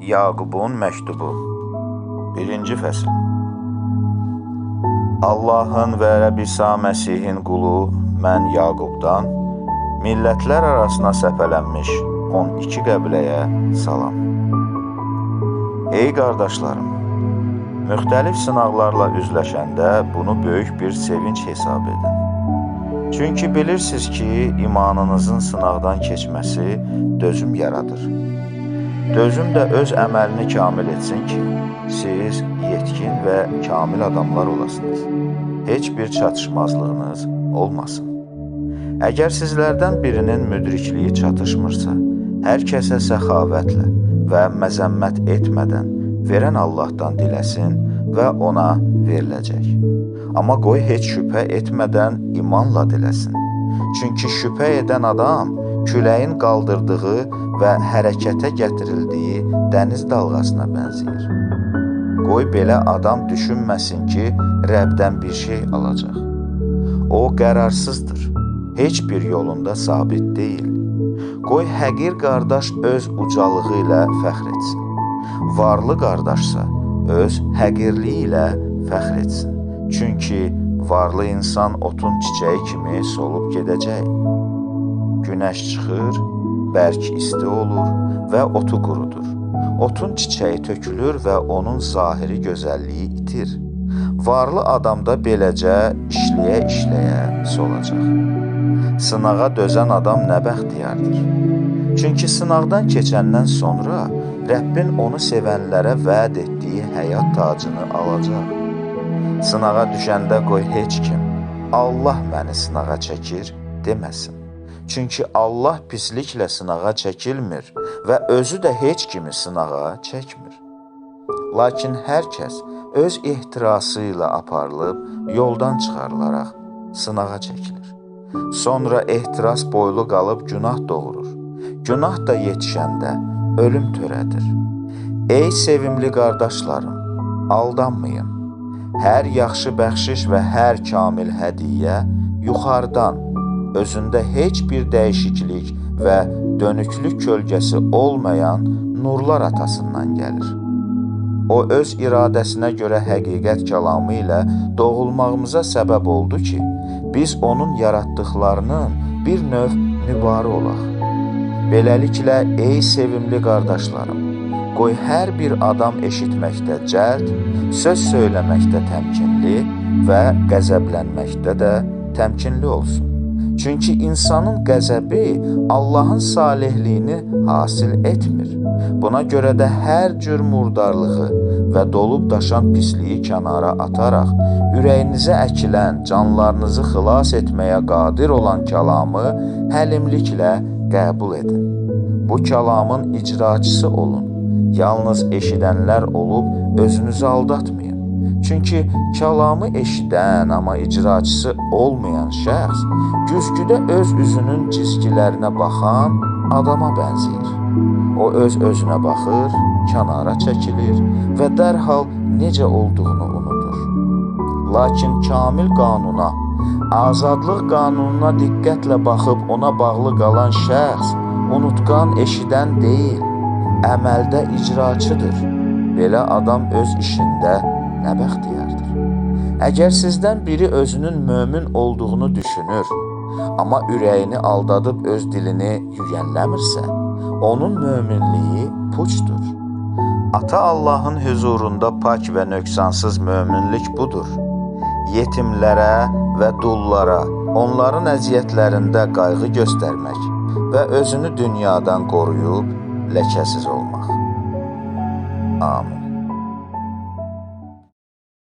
Yaqubun məktubu 1-ci fəsil Allahın və Rəbb İsa Məsihin qulu mən Yaqubdan millətlər arasına səpələnmiş 12 qəbiləyə salam. Ey qardaşlarım, müxtəlif sınaqlarla üzləşəndə bunu böyük bir sevinç hesab edin. Çünki bilirsiniz ki, imanınızın sınaqdan keçməsi dözüm yaradır. Dözüm də öz əməlini kamil etsin ki, siz yetkin və kamil adamlar olasınız. Heç bir çatışmazlığınız olmasın. Əgər sizlərdən birinin müdrikliyi çatışmırsa, hər kəsə səxavətlə və məzəmmət etmədən verən Allahdan diləsin və ona veriləcək. Amma qoy heç şübhə etmədən imanla diləsin. Çünki şübhə edən adam küləyin qaldırdığı və hərəkətə gətirildiyi dəniz dalğasına bənzəyir. Qoy belə adam düşünməsin ki, Rəbdən bir şey alacaq. O qərarsızdır. Heç bir yolunda sabit deyil. Qoy həqir qardaş öz ucalığı ilə fəxr etsin. Varlı qardaşsa öz həqirliyi ilə fəxr etsin. Çünki varlı insan otun çiçəyi kimi solub gedəcək. Günəş çıxır, bərk isti olur və otu qurudur. Otun çiçəyi tökülür və onun zahiri gözəlliyi itir. Varlı adamda beləcə işləyə-işləyə solacaq. Sınağa dözən adam nə bəxtiyardır. Çünki sınaqdan keçəndən sonra Rəbbin onu sevənlərə vəd etdiyi həyat tacını alacaq. Sınağa düşəndə qoy heç kim Allah məni sınağa çəkir deməsin. Çünki Allah pisliklə sınağa çəkilmir və özü də heç kimi sınağa çəkmir. Lakin hər kəs öz ehtirası ilə aparılıb yoldan çıxarılaraq sınağa çəkilir. Sonra ehtiras boylu qalıb günah doğurur. Günah da yetişəndə ölüm törədir. Ey sevimli qardaşlarım, aldanmayın. Hər yaxşı bəxşiş və hər kamil hədiyyə yuxarıdan, özündə heç bir dəyişiklik və dönüklük kölgəsi olmayan nurlar atasından gəlir. O öz iradəsinə görə həqiqət kəlamı ilə doğulmağımıza səbəb oldu ki, biz onun yaratdıqlarının bir növ nübarı olaq. Beləliklə, ey sevimli qardaşlarım, qoy hər bir adam eşitməkdə cəld, söz söyləməkdə təmkinli və qəzəblənməkdə də təmkinli olsun. Çünki insanın qəzəbi Allahın salehliyini hasil etmir. Buna görə də hər cür murdarlığı və dolub daşan pisliyi kənara ataraq, ürəyinizə əkilən, canlarınızı xilas etməyə qadir olan kəlamı həlimliklə qəbul edin. Bu kəlamın icraçısı olun. Yalnız eşidənlər olub özünüzü aldatmayın. Çünki kəlamı eşidən, amma icraçısı olmayan şəxs güzgüdə öz üzünün cizgilərinə baxan adama bənzəyir. O öz özünə baxır, kənara çəkilir və dərhal necə olduğunu unudur. Lakin kamil qanuna, azadlıq qanununa diqqətlə baxıb ona bağlı qalan şəxs unutqan eşidən deyil, əməldə icraçıdır. Belə adam öz işində nə bəxtiyardır. Əgər sizdən biri özünün mömin olduğunu düşünür, amma ürəyini aldadıb öz dilini yüyənləmirsə, onun möminliyi puçdur. Ata Allahın huzurunda pak və nöqsansız möminlik budur. Yetimlərə və dullara, onların əziyyətlərində qayğı göstərmək və özünü dünyadan qoruyub ləkəsiz olmaq. Amin.